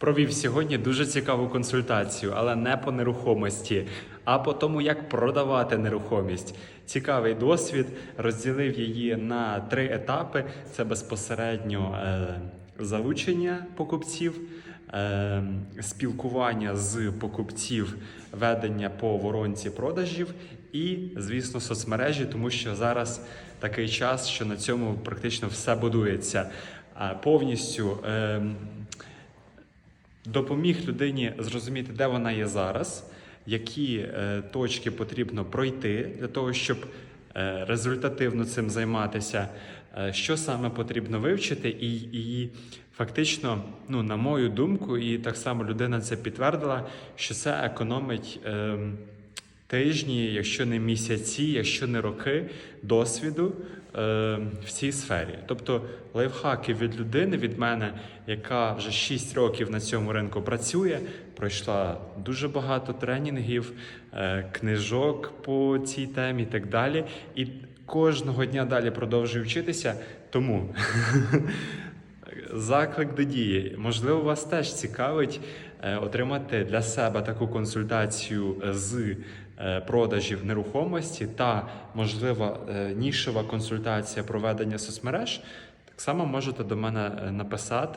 Провів сьогодні дуже цікаву консультацію, але не по нерухомості, а по тому, як продавати нерухомість. Цікавий досвід. Розділив її на три етапи: це безпосередньо е, залучення покупців, е, спілкування з покупців, ведення по воронці продажів і, звісно, соцмережі, тому що зараз такий час, що на цьому практично все будується. Повністю. Е, допоміг людині зрозуміти, де вона є зараз, які е, точки потрібно пройти для того, щоб е, результативно цим займатися, е, що саме потрібно вивчити, і, і фактично, ну, на мою думку, і так само людина це підтвердила, що це економить. Е, Тижні, якщо не місяці, якщо не роки досвіду е, в цій сфері. Тобто лайфхаки від людини, від мене, яка вже 6 років на цьому ринку працює, пройшла дуже багато тренінгів, е, книжок по цій темі і так далі. І кожного дня далі продовжую вчитися. Тому заклик до дії. Можливо, вас теж цікавить е, отримати для себе таку консультацію з е, продажів нерухомості та, можливо, е, нішева консультація проведення соцмереж. Так само можете до мене е, написати.